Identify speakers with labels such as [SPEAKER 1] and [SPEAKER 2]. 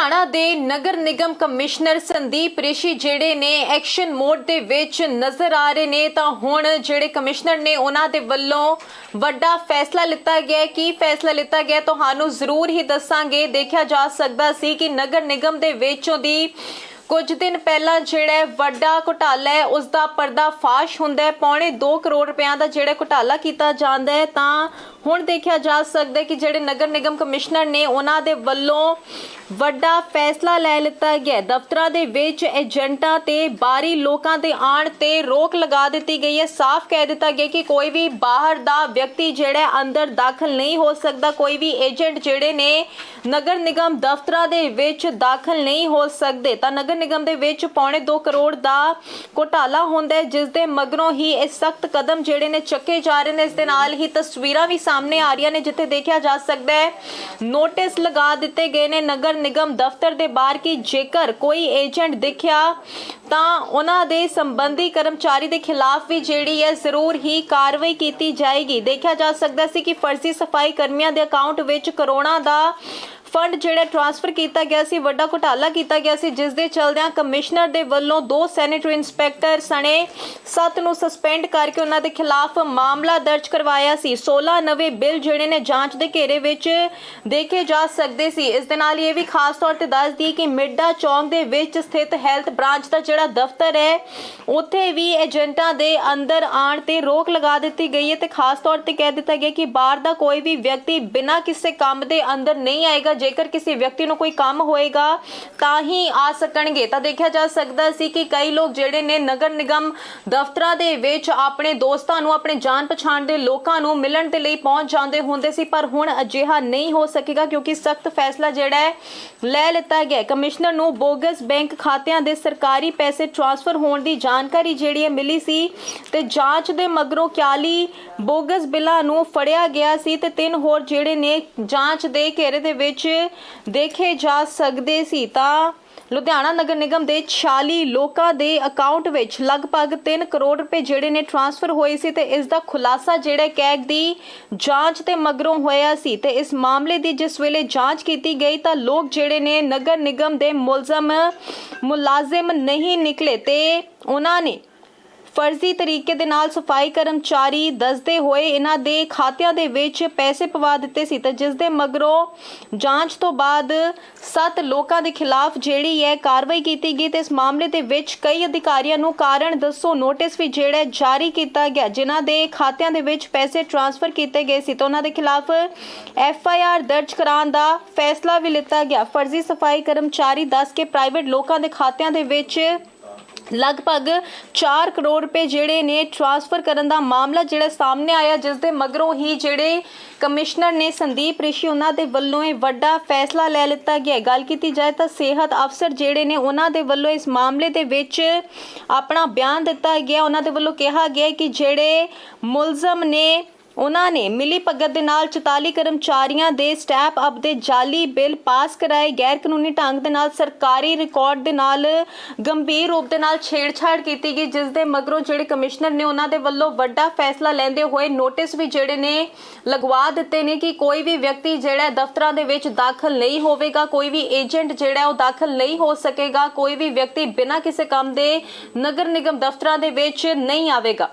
[SPEAKER 1] ਲੁਧਿਆਣਾ ਦੇ ਨਗਰ ਨਿਗਮ ਕਮਿਸ਼ਨਰ ਸੰਦੀਪ ਰਿਸ਼ੀ ਜਿਹੜੇ ਨੇ ਐਕਸ਼ਨ ਮੋਡ ਦੇ ਵਿੱਚ ਨਜ਼ਰ ਆ ਰਹੇ ਨੇ, ਤਾਂ ਹੁਣ ਜਿਹੜੇ ਕਮਿਸ਼ਨਰ ਨੇ ਉਹਨਾਂ ਦੇ ਵੱਲੋਂ ਵੱਡਾ ਫੈਸਲਾ ਲਿੱਤਾ ਗਿਆ ਕੀ ਫੈਸਲਾ ਲਿੱਤਾ ਗਿਆ ਤੁਹਾਨੂੰ ਜ਼ਰੂਰ ਹੀ ਦੱਸਾਂਗੇ। ਦੇਖਿਆ ਜਾ ਸਕਦਾ ਸੀ ਕਿ ਨਗਰ ਨਿਗਮ ਦੇ ਵਿੱਚੋਂ ਦੀ ਕੁਝ ਦਿਨ ਪਹਿਲਾਂ ਜਿਹੜਾ ਵੱਡਾ ਘੁਟਾਲਾ ਹੈ ਉਸ ਦਾ ਪਰਦਾਫਾਸ਼ ਹੁੰਦਾ ਹੈ। ਪੌਣੇ 2 ਕਰੋੜ ਰੁਪਏ ਦਾ ਜਿਹੜਾ ਘੁਟਾਲਾ ਕੀਤਾ ਜਾਂਦਾ ਹੈ, ਤਾਂ ਹੁਣ ਦੇਖਿਆ ਜਾ ਸਕਦਾ ਕਿ ਜਿਹੜੇ ਨਗਰ ਨਿਗਮ ਕਮਿਸ਼ਨਰ ਨੇ ਉਹਨਾਂ ਦੇ ਵੱਲੋਂ ਵੱਡਾ ਫੈਸਲਾ ਲੈ ਲਿੱਤਾ ਗਿਆ ਦਫ਼ਤਰਾਂ ਦੇ ਵਿੱਚ ਏਜੰਟਾਂ ਤੇ ਬਾਹਰੀ ਲੋਕਾਂ ਦੇ ਆਣ ਤੇ ਰੋਕ ਲਗਾ ਦਿੱਤੀ ਗਈ ਹੈ। ਸਾਫ਼ ਕਹਿ ਦਿੱਤਾ ਗਿਆ ਕਿ ਕੋਈ ਵੀ ਬਾਹਰ ਦਾ ਵਿਅਕਤੀ ਜਿਹੜਾ ਅੰਦਰ ਦਾਖਲ ਨਹੀਂ ਹੋ ਸਕਦਾ। ਕੋਈ ਵੀ ਏਜੰਟ ਜਿਹੜੇ ਨੇ ਨਗਰ ਨਿਗਮ ਦਫ਼ਤਰਾਂ ਦੇ ਵਿੱਚ ਦਾਖਲ ਨਹੀਂ ਹੋ ਸਕਦੇ। ਤਾਂ ਨਗਰ ਨਿਗਮ ਦੇ ਵਿੱਚ ਪੌਣੇ 2 ਕਰੋੜ ਦਾ ਘੋਟਾਲਾ ਹੁੰਦਾ ਹੈ, ਜਿਸ ਦੇ ਮਗਰੋਂ ਹੀ ਇਹ ਸਖਤ ਕਦਮ ਜਿਹੜੇ ਨੇ ਚੱਕੇ ਜਾ ਰਹੇ ਨੇ। ਇਸ ਦੇ ਨਾਲ ਹੀ ਤਸਵੀਰਾਂ ਵੀ ਸਾਹਮਣੇ ਆ ਰਹੀਆਂ ਨੇ, ਜਿੱਥੇ ਦੇਖਿਆ ਜਾ ਸਕਦਾ ਹੈ ਨੋਟਿਸ ਲਗਾ ਦਿੱਤੇ ਗਏ ਨੇ ਨਗਰ ਨਿਗਮ ਦਫ਼ਤਰ ਦੇ ਬਾਹਰ ਕਿ ਜੇਕਰ ਕੋਈ ਏਜੰਟ ਦਿਖਿਆ, ਤਾਂ ਉਹਨਾਂ ਦੇ ਸੰਬੰਧੀ ਕਰਮਚਾਰੀ ਦੇ ਖਿਲਾਫ ਵੀ ਜਿਹੜੀ ਹੈ ਜ਼ਰੂਰ ਹੀ ਕਾਰਵਾਈ ਕੀਤੀ ਜਾਏਗੀ। ਦੇਖਿਆ ਜਾ ਸਕਦਾ ਸੀ ਕਿ ਫਰਜ਼ੀ ਸਫ਼ਾਈ ਕਰਮੀਆਂ ਦੇ ਅਕਾਊਂਟ ਵਿੱਚ ਕਰੋਨਾ ਦਾ ਫੰਡ ਜਿਹੜਾ ਟ੍ਰਾਂਸਫਰ ਕੀਤਾ ਗਿਆ ਸੀ, ਵੱਡਾ ਘੁਟਾਲਾ ਕੀਤਾ ਗਿਆ ਸੀ, ਜਿਸ ਦੇ ਚਲਦਿਆਂ ਕਮਿਸ਼ਨਰ ਦੇ ਵੱਲੋਂ ਦੋ ਸੈਨੇਟਰੀ ਇੰਸਪੈਕਟਰ ਸਣੇ 7 ਨੂੰ ਸਸਪੈਂਡ ਕਰਕੇ ਉਹਨਾਂ ਦੇ ਖਿਲਾਫ ਮਾਮਲਾ ਦਰਜ ਕਰਵਾਇਆ ਸੀ। 16 ਨਵੇਂ ਬਿੱਲ ਜਿਹੜੇ ਨੇ ਜਾਂਚ ਦੇ ਘੇਰੇ ਵਿੱਚ ਦੇਖੇ ਜਾ ਸਕਦੇ ਸੀ। ਇਸ ਦੇ ਨਾਲ ਇਹ ਵੀ ਖਾਸ ਤੌਰ ਤੇ ਦੱਸ ਦਈਏ ਕਿ ਮਿੱਡਾ ਚੌਂਕ ਦੇ ਵਿੱਚ ਸਥਿਤ ਹੈਲਥ ਬ੍ਰਾਂਚ ਦਾ ਜਿਹੜਾ ਦਫ਼ਤਰ ਹੈ, ਉੱਥੇ ਵੀ ਏਜੰਟਾਂ ਦੇ ਅੰਦਰ ਆਣ ਤੇ ਰੋਕ ਲਗਾ ਦਿੱਤੀ ਗਈ ਹੈ ਤੇ ਖਾਸ ਤੌਰ ਤੇ ਕਹਿ ਦਿੱਤਾ ਗਿਆ ਕਿ ਬਾਹਰ ਦਾ ਕੋਈ ਵੀ ਵਿਅਕਤੀ ਬਿਨਾਂ ਕਿਸੇ ਕੰਮ ਦੇ ਅੰਦਰ ਨਹੀਂ ਆਏਗਾ ਜੇਕਰ ਕਿਸੇ ਵਿਅਕਤੀ ਨੂੰ ਕੋਈ ਕੰਮ ਹੋਏਗਾ, ਤਾਂ ਹੀ ਆ ਸਕਣਗੇ। ਤਾਂ ਦੇਖਿਆ ਜਾ ਸਕਦਾ ਸੀ ਕਿ ਕਈ ਲੋਕ ਜਿਹੜੇ ਨੇ ਨਗਰ ਨਿਗਮ ਦਫ਼ਤਰਾਂ ਦੇ ਵਿੱਚ ਆਪਣੇ ਦੋਸਤਾਂ ਨੂੰ, ਆਪਣੇ ਜਾਣ ਪਛਾਣ ਦੇ ਲੋਕਾਂ ਨੂੰ ਮਿਲਣ ਦੇ ਲਈ ਪਹੁੰਚ ਜਾਂਦੇ ਹੁੰਦੇ ਸੀ, ਪਰ ਹੁਣ ਅਜਿਹਾ ਨਹੀਂ ਹੋ ਸਕੇਗਾ ਕਿਉਂਕਿ ਸਖਤ ਫੈਸਲਾ ਜਿਹੜਾ ਹੈ, ਲੈ ਲਿੱਤਾ ਗਿਆ ਕਮਿਸ਼ਨਰ ਨੂੰ ਬੋਗਸ ਬੈਂਕ ਖਾਤਿਆਂ ਦੇ ਸਰਕਾਰੀ ਪੈਸੇ ਟ੍ਰਾਂਸਫਰ ਹੋਣ ਦੀ ਜਾਣਕਾਰੀ ਜਿਹੜੀ ਹੈ ਮਿਲੀ ਸੀ ਤੇ ਜਾਂਚ ਦੇ ਮਗਰੋਂ 41 ਬੋਗਸ ਬਿੱਲਾਂ ਨੂੰ ਫੜਿਆ ਗਿਆ ਸੀ ਤੇ ਤਿੰਨ ਹੋਰ ਜਿਹੜੇ ਨੇ ਜਾਂਚ ਦੇ ਘੇਰੇ ਦੇ ਵਿੱਚ ਦੇਖੇ ਜਾ ਸਕਦੇ ਸੀ ਤਾਂ ਲੁਧਿਆਣਾ ਨਗਰ ਨਿਗਮ ਦੇ 46 ਲੋਕਾਂ ਦੇ ਅਕਾਊਂਟ ਵਿੱਚ ਲਗਭਗ 3 ਕਰੋੜ ਰੁਪਏ ਜਿਹੜੇ ਨੇ ਟ੍ਰਾਂਸਫਰ ਹੋਏ ਸੀ ਤੇ ਇਸ ਦਾ ਖੁਲਾਸਾ ਜਿਹੜਾ ਕੈਗ ਦੀ ਜਾਂਚ ਤੇ ਮਗਰੋਂ ਹੋਇਆ ਸੀ ਤੇ ਇਸ ਮਾਮਲੇ ਦੀ ਜਿਸ ਵੇਲੇ ਜਾਂਚ ਕੀਤੀ ਗਈ ਤਾਂ ਲੋਕ ਜਿਹੜੇ ਨੇ ਨਗਰ ਨਿਗਮ ਦੇ ਮੁਲਜ਼ਮ ਮੁਲਾਜ਼ਮ ਨਹੀਂ ਨਿਕਲੇ ਤੇ ਉਹਨਾਂ ਨੇ ਫਰਜ਼ੀ ਤਰੀਕੇ ਦੇ ਨਾਲ ਸਫ਼ਾਈ ਕਰਮਚਾਰੀ ਦੱਸਦੇ ਹੋਏ ਇਹਨਾਂ ਦੇ ਖਾਤਿਆਂ ਦੇ ਵਿੱਚ ਪੈਸੇ ਪਵਾ ਦਿੱਤੇ ਸੀ ਤਾਂ ਜਿਸ ਦੇ ਮਗਰੋਂ ਜਾਂਚ ਤੋਂ ਬਾਅਦ ਸੱਤ ਲੋਕਾਂ ਦੇ ਖਿਲਾਫ ਜਿਹੜੀ ਹੈ ਕਾਰਵਾਈ ਕੀਤੀ ਗਈ ਤੇ ਇਸ ਮਾਮਲੇ ਦੇ ਵਿੱਚ ਕਈ ਅਧਿਕਾਰੀਆਂ ਨੂੰ ਕਾਰਨ ਦੱਸੋ ਨੋਟਿਸ ਵੀ ਜਿਹੜਾ ਜਾਰੀ ਕੀਤਾ ਗਿਆ, ਜਿਨ੍ਹਾਂ ਦੇ ਖਾਤਿਆਂ ਦੇ ਵਿੱਚ ਪੈਸੇ ਟ੍ਰਾਂਸਫਰ ਕੀਤੇ ਗਏ ਸੀ ਤਾਂ ਉਹਨਾਂ ਦੇ ਖਿਲਾਫ ਐਫ ਆਈ ਆਰ ਦਰਜ ਕਰਾਉਣ ਦਾ ਫੈਸਲਾ ਵੀ ਲਿੱਤਾ ਗਿਆ। ਫਰਜ਼ੀ ਸਫ਼ਾਈ ਕਰਮਚਾਰੀ ਦੱਸ ਕੇ ਪ੍ਰਾਈਵੇਟ ਲੋਕਾਂ ਦੇ ਖਾਤਿਆਂ ਦੇ ਵਿੱਚ ਲਗਭਗ 4 ਕਰੋੜ ਰੁਪਏ ਜਿਹੜੇ ਨੇ ਟ੍ਰਾਂਸਫਰ ਕਰਨ ਦਾ ਮਾਮਲਾ ਜਿਹੜਾ ਸਾਹਮਣੇ ਆਇਆ, ਜਿਸ ਦੇ ਮਗਰੋਂ ਹੀ ਜਿਹੜੇ ਕਮਿਸ਼ਨਰ ਨੇ ਸੰਦੀਪ ਰਿਸ਼ੀ, ਉਹਨਾਂ ਦੇ ਵੱਲੋਂ ਇਹ ਵੱਡਾ ਫੈਸਲਾ ਲੈ ਲਿੱਤਾ ਗਿਆ ਗੱਲ ਕੀਤੀ ਜਾਏ ਤਾਂ ਸਿਹਤ ਅਫਸਰ ਜਿਹੜੇ ਨੇ, ਉਹਨਾਂ ਦੇ ਵੱਲੋਂ ਇਸ ਮਾਮਲੇ ਦੇ ਵਿੱਚ ਆਪਣਾ ਬਿਆਨ ਦਿੱਤਾ ਗਿਆ। ਉਹਨਾਂ ਦੇ ਵੱਲੋਂ ਕਿਹਾ ਗਿਆ ਕਿ ਜਿਹੜੇ ਮੁਲਜ਼ਮ ਨੇ ਉਹਨਾਂ ਨੇ ਮਿਲੀ ਭਗਤ ਦੇ ਨਾਲ 44 ਕਰਮਚਾਰੀਆਂ ਦੇ ਸਟੈਪ ਅਪ ਦੇ ਜਾਲੀ ਬਿੱਲ ਪਾਸ ਕਰਾਏ। ਗੈਰ ਕਾਨੂੰਨੀ ਢੰਗ ਦੇ ਨਾਲ ਸਰਕਾਰੀ ਰਿਕਾਰਡ ਦੇ ਨਾਲ ਗੰਭੀਰ ਰੂਪ ਦੇ ਨਾਲ ਛੇੜਛਾੜ ਕੀਤੀ ਗਈ, ਜਿਸ ਦੇ ਮਗਰੋਂ ਜਿਹੜੇ ਕਮਿਸ਼ਨਰ ਨੇ ਉਹਨਾਂ ਦੇ ਵੱਲੋਂ ਵੱਡਾ ਫੈਸਲਾ ਲੈਂਦੇ ਹੋਏ ਨੋਟਿਸ ਵੀ ਜਿਹੜੇ ਨੇ ਲਗਵਾ ਦਿੱਤੇ ਨੇ ਕਿ ਕੋਈ ਵੀ ਵਿਅਕਤੀ ਜਿਹੜਾ ਦਫ਼ਤਰਾਂ ਦੇ ਵਿੱਚ ਦਾਖਲ ਨਹੀਂ ਹੋਵੇਗਾ, ਕੋਈ ਵੀ ਏਜੰਟ ਜਿਹੜਾ ਉਹ ਦਾਖਲ ਨਹੀਂ ਹੋ ਸਕੇਗਾ, ਕੋਈ ਵੀ ਵਿਅਕਤੀ ਬਿਨਾਂ ਕਿਸੇ ਕੰਮ ਦੇ ਨਗਰ ਨਿਗਮ ਦਫ਼ਤਰਾਂ ਦੇ ਵਿੱਚ ਨਹੀਂ ਆਵੇਗਾ।